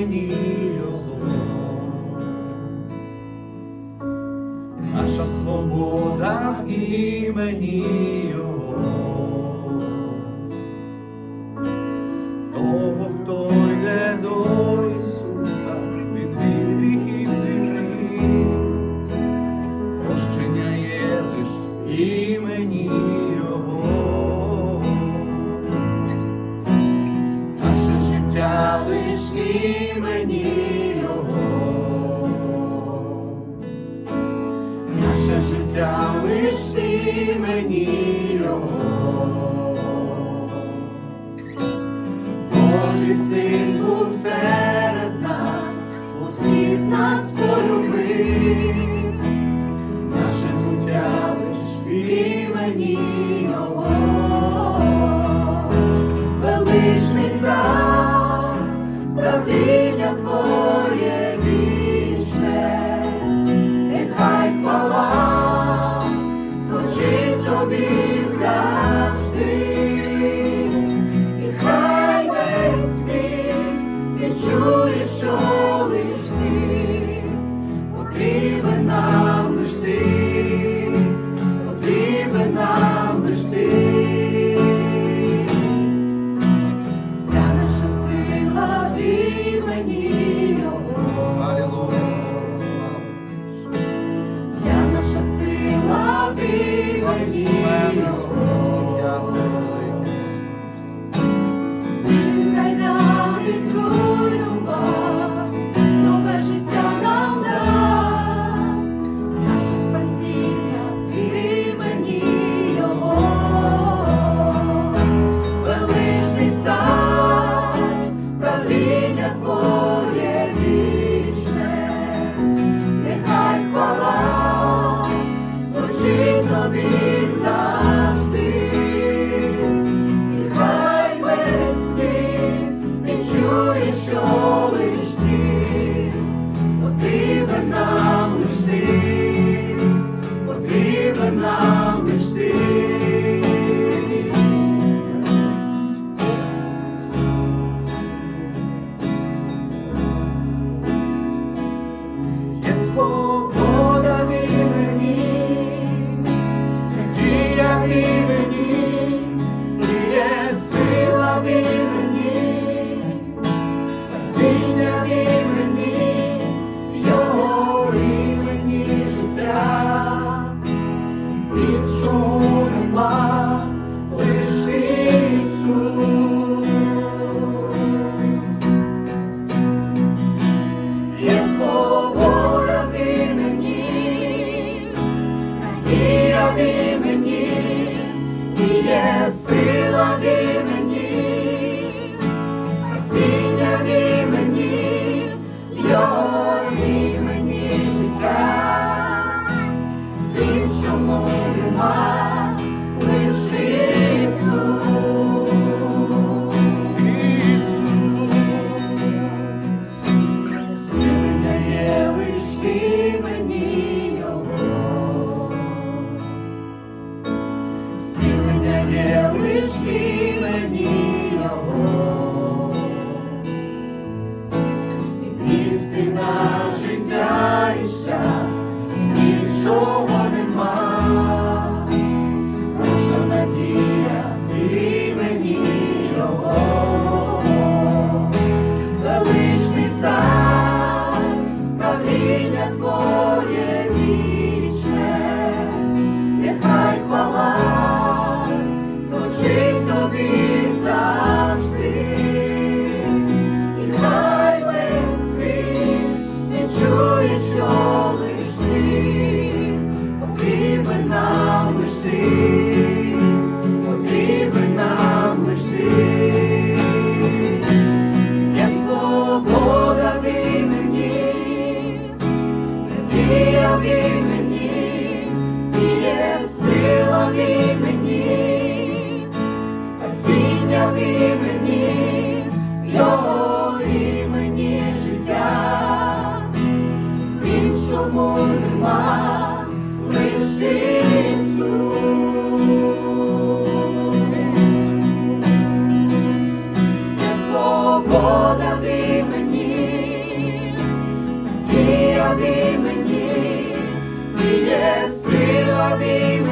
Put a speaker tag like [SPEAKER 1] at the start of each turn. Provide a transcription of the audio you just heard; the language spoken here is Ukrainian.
[SPEAKER 1] мені зло, наша свобода в імені Його, того, хто йде до Ісуса, від гріхів землі, прощення є лиш імені Його. Наше життя лиш Пошли мені його, наше життя лиш ти мені його, Божий син був все. творіння Твоє. You. I've you. іншому немає. імені, в його імені життя, іншому нема лише Ісус. Є свобода в імені, дія в імені, є сила в імені.